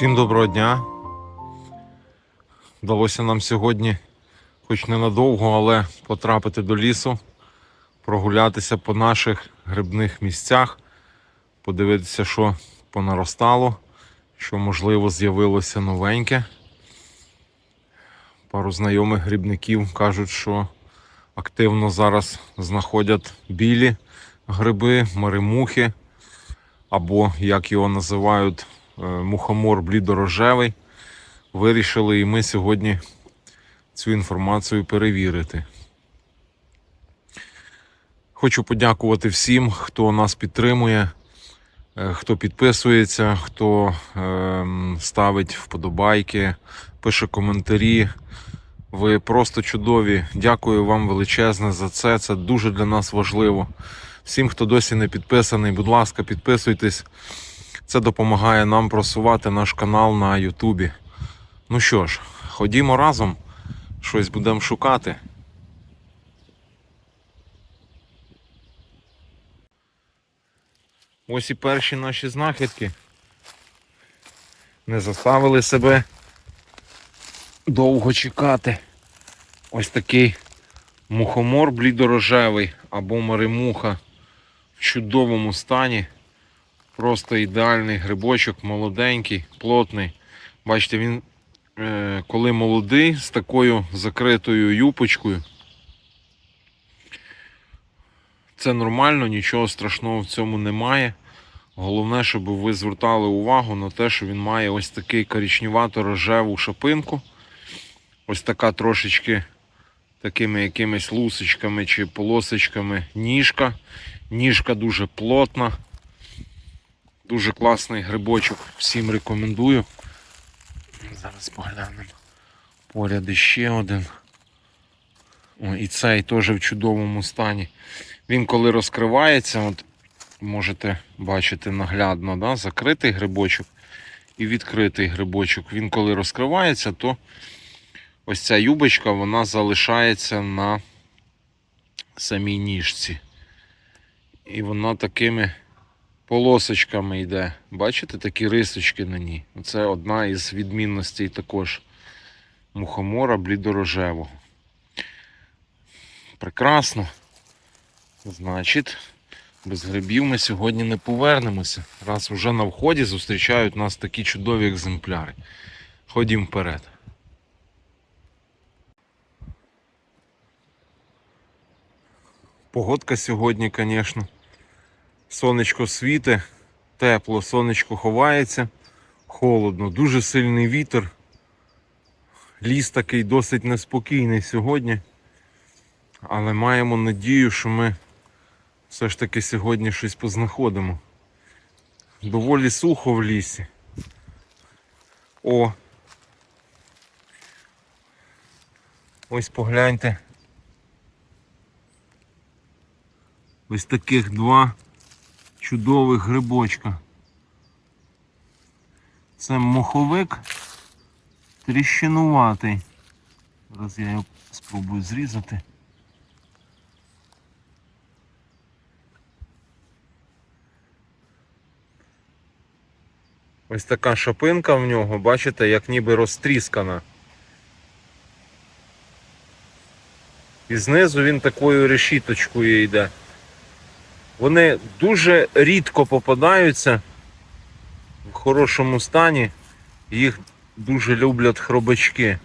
Всім доброго дня. Вдалося нам сьогодні, хоч ненадовго, але потрапити до лісу, прогулятися по наших грибних місцях, подивитися, що понаростало, що можливо з'явилося новеньке. Пару знайомих грибників кажуть, що активно зараз знаходять білі гриби, маримухи, або як його називають, мухомор блідорожевий. Вирішили і ми сьогодні цю інформацію перевірити. Хочу подякувати всім, хто нас підтримує, е, хто підписується, хто ем, ставить вподобайки, пише коментарі. Ви просто чудові. Дякую вам величезне за це. Це дуже для нас важливо. Всім, хто досі не підписаний, будь ласка, підписуйтесь. Це допомагає нам просувати наш канал на Ютубі. Ну що ж, ходімо разом, щось будемо шукати. Ось і перші наші знахідки. Не заставили себе довго чекати. Ось такий мухомор блідорожевий або маримуха в чудовому стані. Просто ідеальний грибочок, молоденький, плотний. Бачите, він е, коли молодий, з такою закритою юпочкою. Це нормально, нічого страшного в цьому немає. Головне, щоб ви звертали увагу на те, що він має ось такий коричневато-рожеву шапинку. Ось така трошечки такими якимись лусочками чи полосочками ніжка. Ніжка дуже плотна. Дуже класний грибочок. Всім рекомендую. Зараз поглянемо. Поряд іще один. О, і цей теж в чудовому стані. Він коли розкривається, от можете бачити наглядно, да? закритий грибочок і відкритий грибочок. Він коли розкривається, то ось ця юбочка вона залишається на самій ніжці. І вона такими полосочками йде. Бачите, такі рисочки на ній. Це одна із відмінностей також мухомора блідорожевого. Прекрасно. Значить, без грибів ми сьогодні не повернемося. Раз вже на вході зустрічають нас такі чудові екземпляри. Ходім вперед. Погодка сьогодні, звісно. Сонечко світе, тепло, сонечко ховається, холодно, дуже сильний вітер. Ліс такий досить неспокійний сьогодні. Але маємо надію, що ми все ж таки сьогодні щось познаходимо. Доволі сухо в лісі. О! Ось погляньте. Ось таких два чудових грибочка. Це моховик тріщинуватий. Зараз я його спробую зрізати. Ось така шапинка в нього, бачите, як ніби розтріскана. І знизу він такою решіточкою йде. Вони дуже рідко попадаються в хорошому стані. Їх дуже люблять хробачки.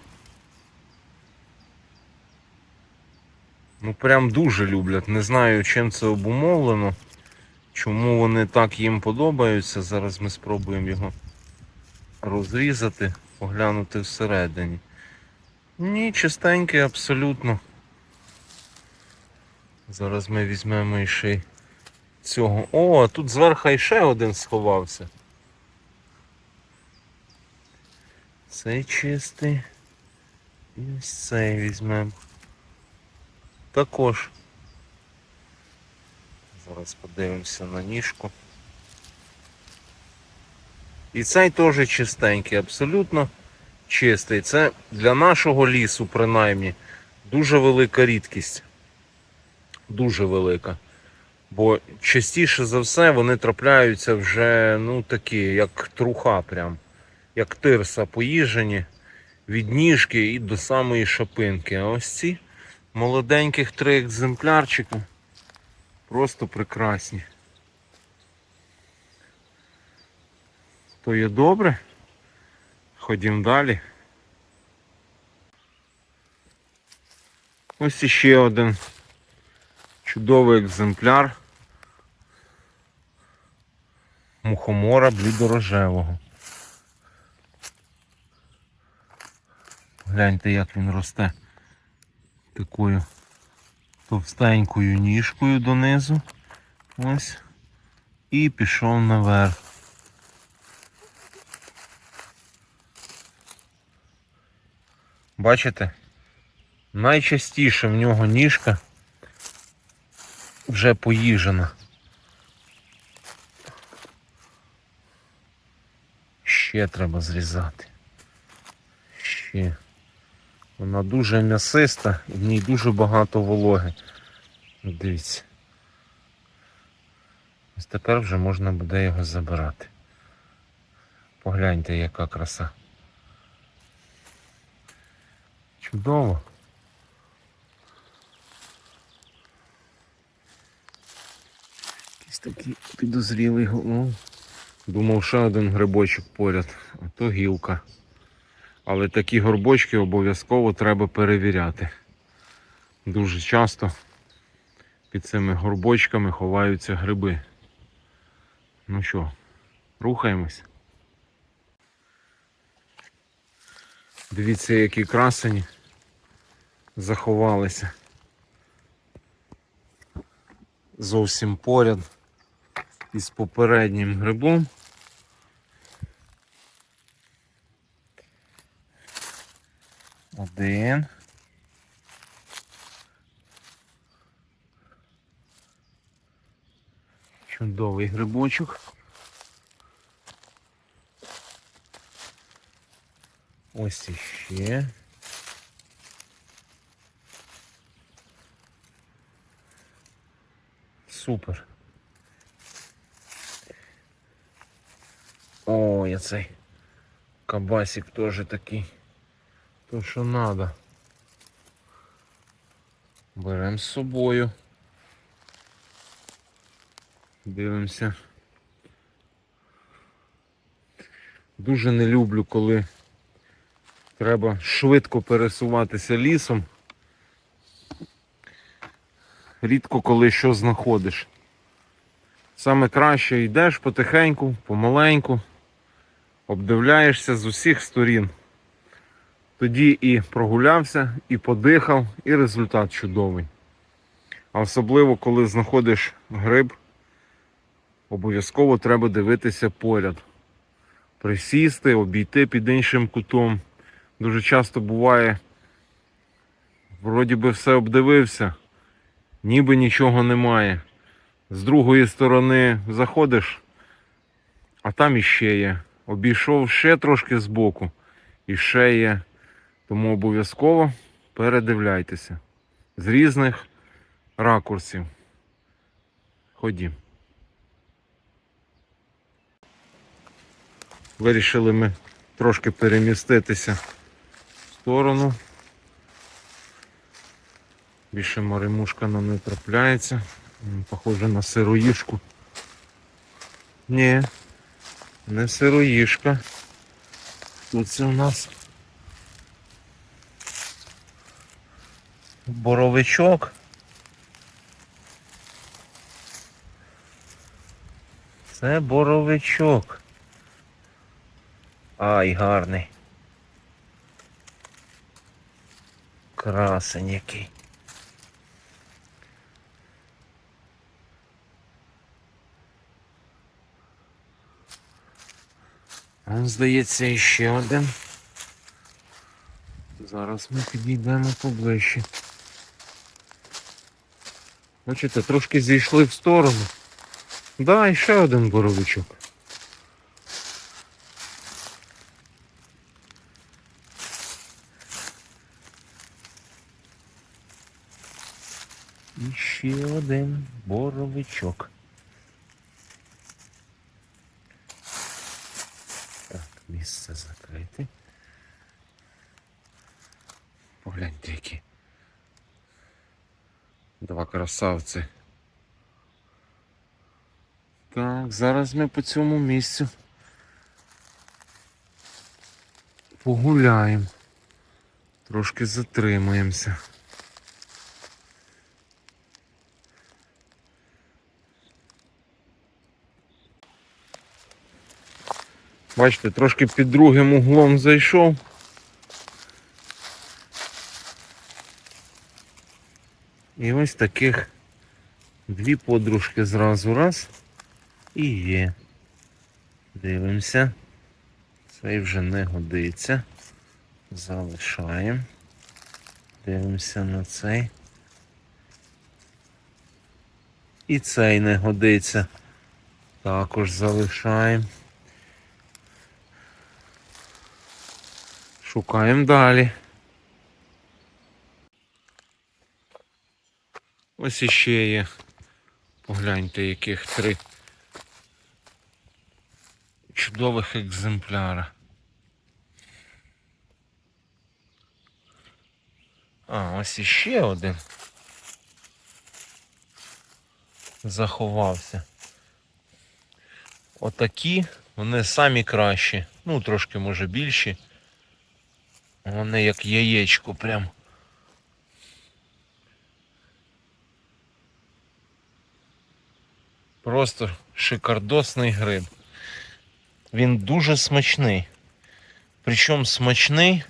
Ну прям дуже люблять. Не знаю, чим це обумовлено. Чому вони так їм подобаються. Зараз ми спробуємо його розрізати, поглянути всередині. Ні, чистенький абсолютно. Зараз ми візьмемо і ще й цього. О, тут зверху іще один сховався. Цей чистий. І ось цей візьмемо. Також. Зараз подивимося на ніжку. І цей теж чистенький, абсолютно чистий. Це для нашого лісу, принаймні, дуже велика рідкість. Дуже велика. Бо частіше за все вони трапляються вже ну такі, як труха прям. як тирса поїжені від ніжки і до самої шапинки. А ось ці молоденьких три екземплярчика просто прекрасні. То є добре. Ходім далі. Ось іще один чудовий екземпляр мухомора блідорожевого. Гляньте, як він росте такою товстенькою ніжкою донизу. Ось. І пішов наверх. Бачите? Найчастіше в нього ніжка вже поїжена. Ще треба зрізати. Ще. Вона дуже м'ясиста, в ній дуже багато вологи. Дивіться. Ось тепер вже можна буде його забирати. Погляньте, яка краса. Чудово. Якийсь такий підозрілий ну, Думав, ще один грибочок поряд, а то гілка. Але такі горбочки обов'язково треба перевіряти. Дуже часто під цими горбочками ховаються гриби. Ну що, рухаємось. Дивіться, які красені заховалися. Зовсім поряд із попереднім грибом. Один. Чудовий грибочок. Ось іще. Супер. О, я цей кабасик теж такий. То що надо. Беремо з собою. Дивимося. Дуже не люблю, коли треба швидко пересуватися лісом. Рідко коли що знаходиш. Саме краще йдеш потихеньку, помаленьку, обдивляєшся з усіх сторін. Тоді і прогулявся, і подихав, і результат чудовий. А особливо, коли знаходиш гриб, обов'язково треба дивитися поряд. Присісти, обійти під іншим кутом. Дуже часто буває, вроді би все обдивився, ніби нічого немає. З другої сторони заходиш, а там іще є. Обійшов ще трошки збоку, і ще є. Тому обов'язково передивляйтеся з різних ракурсів. Ходім. Вирішили ми трошки переміститися в сторону. Більше маримушка нам не трапляється. Похоже на сироїшку. Ні, не сироїшка. Тут це у нас боровичок. Це боровичок. Ай, гарний. Красень який. Здається, іще один. Зараз ми підійдемо поближче. Бачите, трошки зійшли в сторону. Да, і ще один боровичок. І ще один боровичок. Так, місце займе. Погляньте які. Два красавці. Так, зараз ми по цьому місцю погуляємо. Трошки затримаємося. Бачите, трошки під другим углом зайшов. І ось таких дві подружки зразу раз і є. Дивимося. Цей вже не годиться. Залишаємо. Дивимося на цей. І цей не годиться. Також залишаємо. Шукаємо далі. Ось іще є. Погляньте, яких три чудових екземпляра. А, ось іще один. Заховався. Отакі, вони самі кращі. Ну, трошки може більші. Вони як яєчко прям. Просто шикардосний гриб. Він дуже смачний. Причому смачний,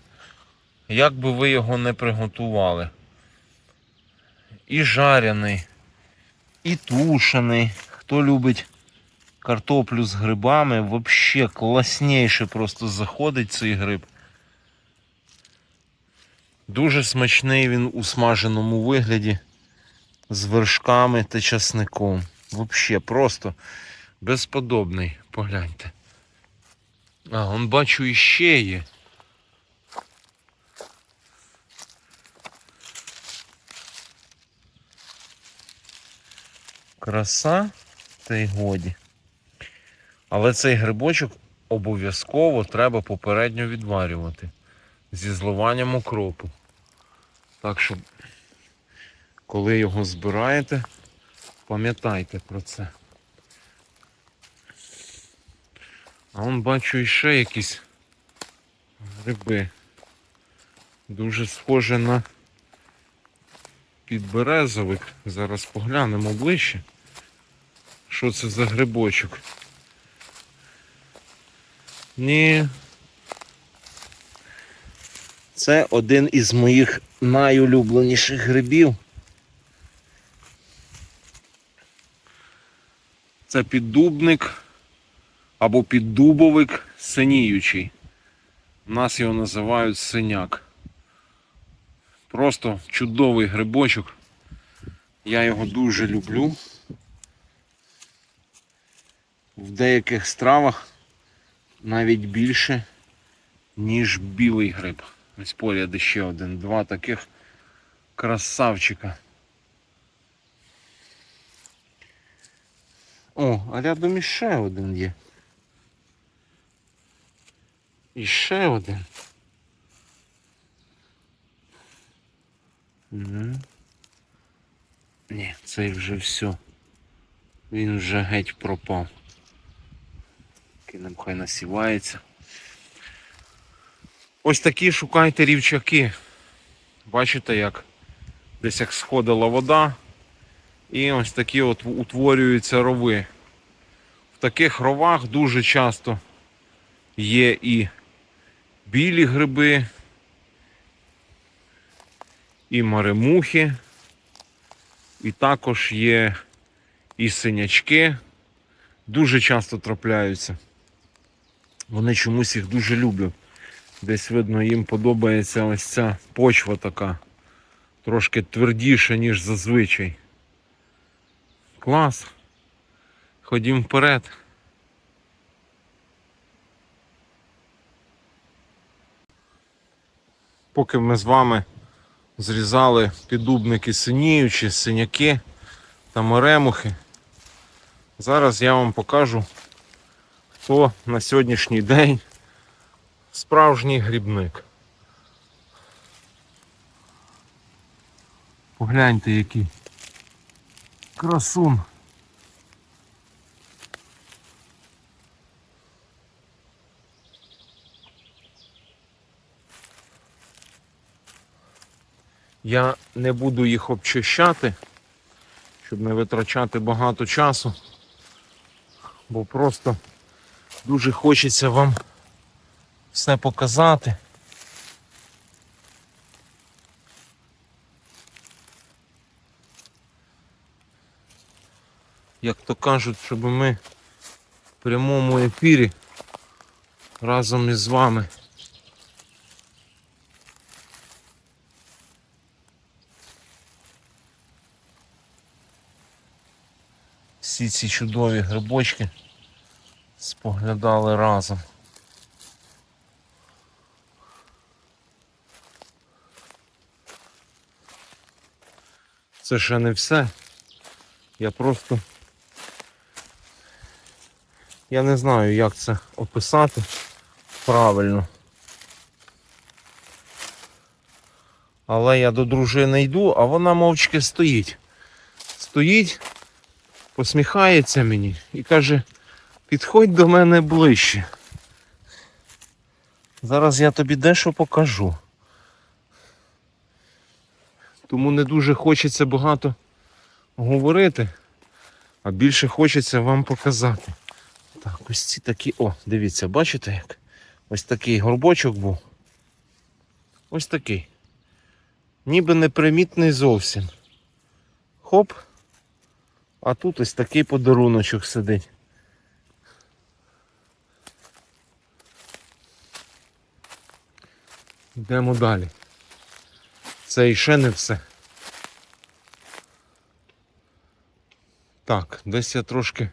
як би ви його не приготували. І жарений, і тушений. Хто любить картоплю з грибами, взагалі класніше просто заходить цей гриб. Дуже смачний він у смаженому вигляді з вершками та часником. Взагалі просто безподобний. Погляньте. А, он бачу іще є. Краса та й годі. Але цей грибочок обов'язково треба попередньо відварювати зі зливанням укропу. Так що, коли його збираєте, пам'ятайте про це. А он бачу іще якісь гриби. Дуже схоже на підберезовик. Зараз поглянемо ближче. Що це за грибочок? Ні. Це один із моїх найулюбленіших грибів. Це піддубник або піддубовик синіючий. У нас його називають синяк. Просто чудовий грибочок. Я його дуже люблю. В деяких стравах навіть більше, ніж білий гриб. Ось поряд ще один. Два таких красавчика. О, а рядом іще один є. І ще один. Угу. Ні, цей вже все. Він вже геть пропав. Кинем хай насівається. Ось такі шукайте рівчаки. Бачите, як десь як сходила вода. І ось такі от утворюються рови. В таких ровах дуже часто є і білі гриби, і маремухи, і також є і синячки. Дуже часто трапляються. Вони чомусь їх дуже люблять. Десь видно, їм подобається ось ця почва така. Трошки твердіша, ніж зазвичай. Клас. Ходім вперед. Поки ми з вами зрізали піддубники синіючі, синяки та моремухи, зараз я вам покажу, хто на сьогоднішній день справжній грібник. Погляньте який. Красун. Я не буду їх обчищати, щоб не витрачати багато часу, бо просто дуже хочеться вам все показати. Як то кажуть, щоб ми в прямому ефірі разом із вами всі ці чудові грибочки споглядали разом. Це ще не все. Я просто. Я не знаю, як це описати правильно. Але я до дружини йду, а вона мовчки стоїть. Стоїть, посміхається мені і каже, підходь до мене ближче. Зараз я тобі дещо покажу. Тому не дуже хочеться багато говорити, а більше хочеться вам показати. Так, ось ці такі. О, дивіться, бачите як? Ось такий горбочок був. Ось такий. Ніби непримітний зовсім. Хоп. А тут ось такий подаруночок сидить. Йдемо далі. Це іще не все. Так, десь я трошки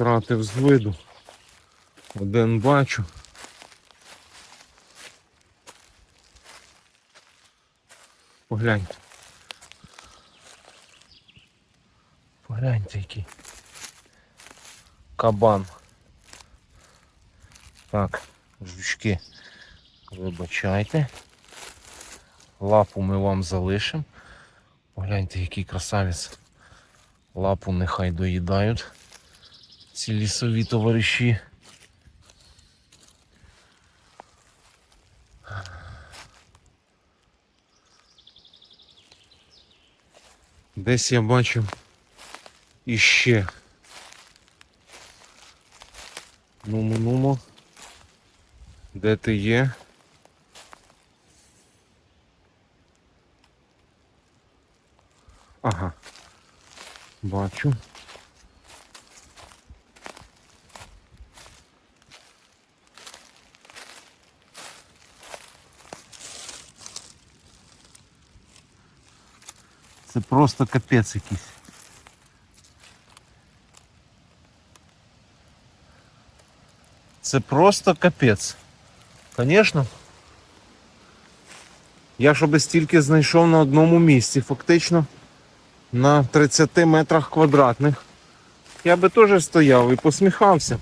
втратив з виду. Один бачу. Погляньте. Погляньте який. Кабан. Так, жучки, вибачайте. Лапу ми вам залишимо. Погляньте, який красавець. Лапу нехай доїдають. Ці лісові товариші. Десь я бачив іще. Нумо, нумо. Де ти є? Ага. Бачу. Це просто капець якийсь. Це просто капець. Звісно. Я би стільки знайшов на одному місці, фактично на 30 метрах квадратних. Я би теж стояв і посміхався.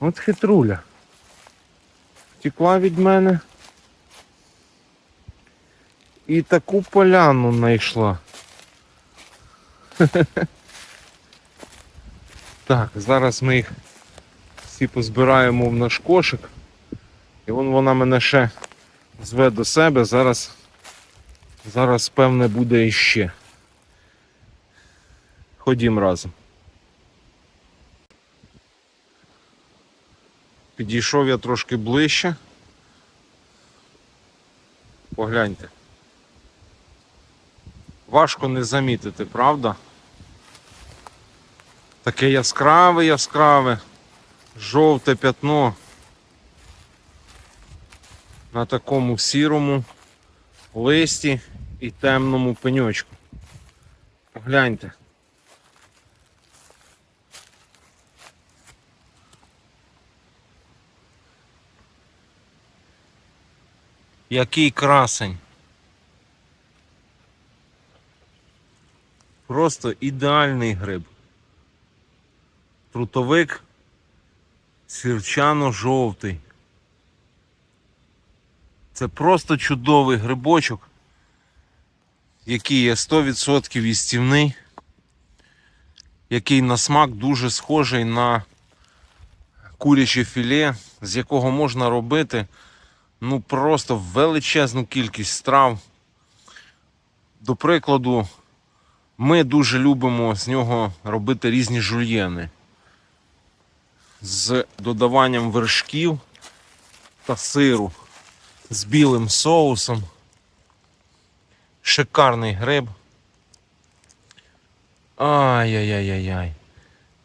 От хитруля. Втекла від мене. І таку поляну знайшла. Так, зараз ми їх всі позбираємо в наш кошик. І вон вона мене ще зве до себе. Зараз, зараз певне, буде іще. Ходім разом. Підійшов я трошки ближче. Погляньте. Важко не замітити, правда? Таке яскраве, яскраве, жовте пятно на такому сірому листі і темному пеньочку. Погляньте. Який красень. Просто ідеальний гриб. Трутовик сірчано-жовтий. Це просто чудовий грибочок. який є 100% їстівний, який на смак дуже схожий на куряче філе, з якого можна робити ну просто величезну кількість страв. До прикладу, ми дуже любимо з нього робити різні жульєни з додаванням вершків та сиру з білим соусом. Шикарний гриб. Ай-яй-яй-яй-яй.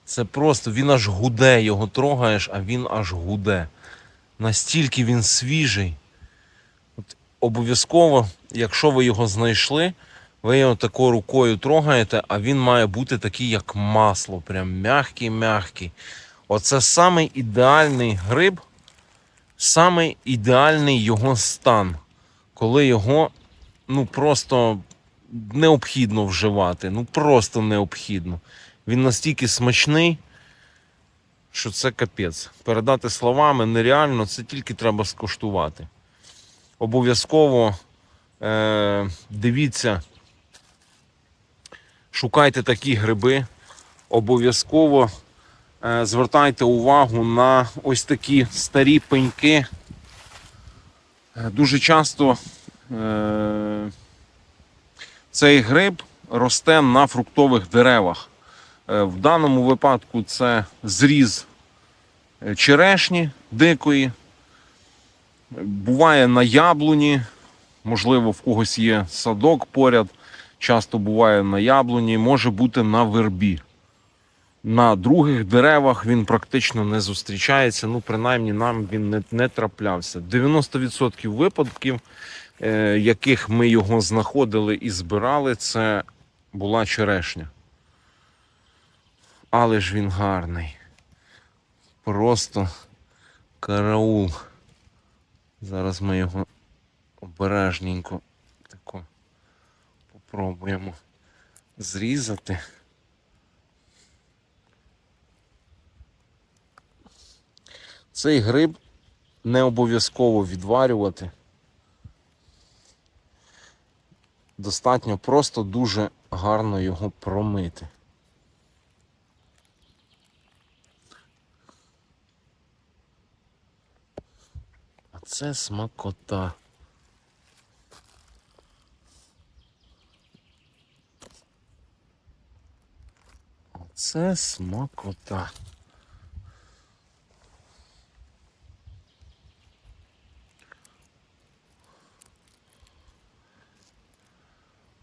Це просто він аж гуде, його трогаєш, а він аж гуде. Настільки він свіжий. Обов'язково, якщо ви його знайшли, ви його такою рукою трогаєте, а він має бути такий, як масло, прям м'який-м'який. Оце самий ідеальний гриб, самий ідеальний його стан, коли його ну просто необхідно вживати. Ну просто необхідно. Він настільки смачний, що це капець. Передати словами нереально, це тільки треба скуштувати. Обов'язково е- дивіться, шукайте такі гриби. Обов'язково е- звертайте увагу на ось такі старі пеньки. Е, Дуже часто е- цей гриб росте на фруктових деревах. В даному випадку це зріз черешні дикої. Буває на яблуні, можливо, в когось є садок поряд. Часто буває на яблуні, може бути на вербі. На других деревах він практично не зустрічається. Ну, принаймні, нам він не, не траплявся. 90% випадків, е, яких ми його знаходили і збирали, це була черешня. Але ж він гарний. Просто караул. Зараз ми його обережненько попробуємо зрізати. Цей гриб не обов'язково відварювати. Достатньо просто дуже гарно його промити. А це смакота. Це смакота.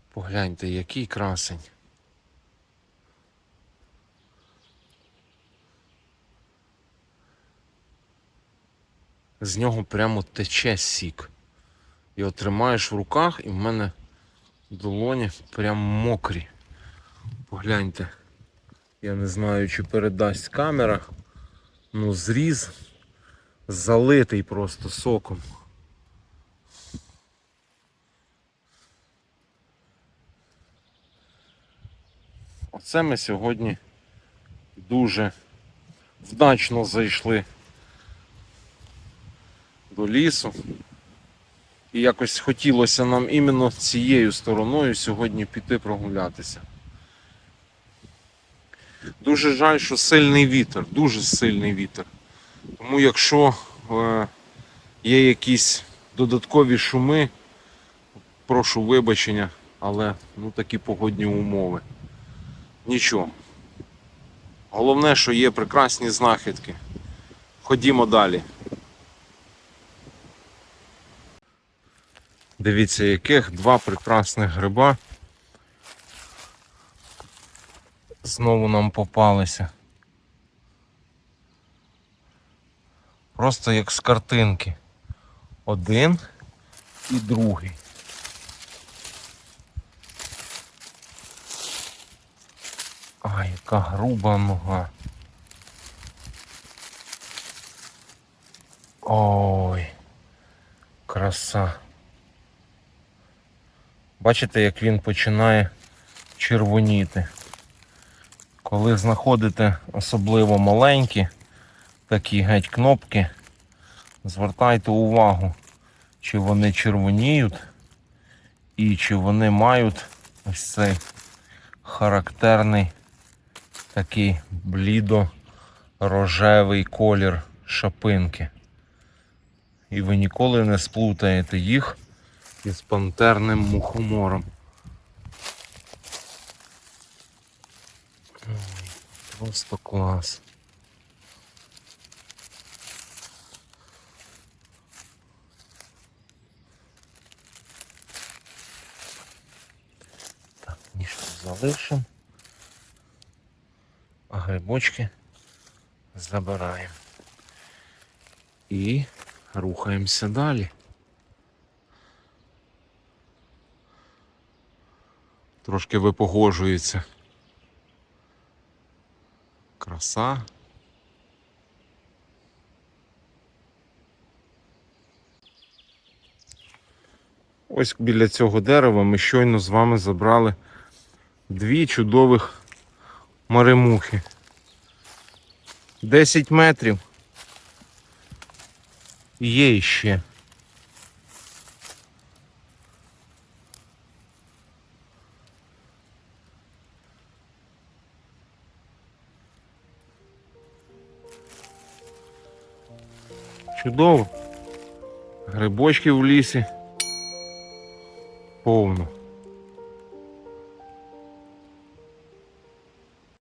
Погляньте, який красень. З нього прямо тече сік. Його тримаєш в руках і в мене долоні прям мокрі. Погляньте. Я не знаю, чи передасть камера. Ну, зріз залитий просто соком. Оце ми сьогодні дуже вдачно зайшли до лісу. І якось хотілося нам іменно цією стороною сьогодні піти прогулятися. Дуже жаль, що сильний вітер, дуже сильний вітер. Тому якщо е, є якісь додаткові шуми, прошу вибачення, але ну такі погодні умови. Нічого. Головне, що є прекрасні знахідки. Ходімо далі. Дивіться, яких два прекрасних гриба. Знову нам попалися. Просто як з картинки. Один і другий. Ай, яка груба нога. Ой, краса. Бачите, як він починає червоніти. Коли знаходите особливо маленькі такі геть кнопки, звертайте увагу, чи вони червоніють і чи вони мають ось цей характерний такий блідо-рожевий колір шапинки. І ви ніколи не сплутаєте їх із пантерним мухомором. Просто клас. Так, ніжку залишимо. А грибочки забираємо. І рухаємося далі. Трошки випогожується. Краса. Ось біля цього дерева ми щойно з вами забрали дві чудових маремухи. 10 метрів. Є іще. Чудово. Грибочки в лісі. Повно.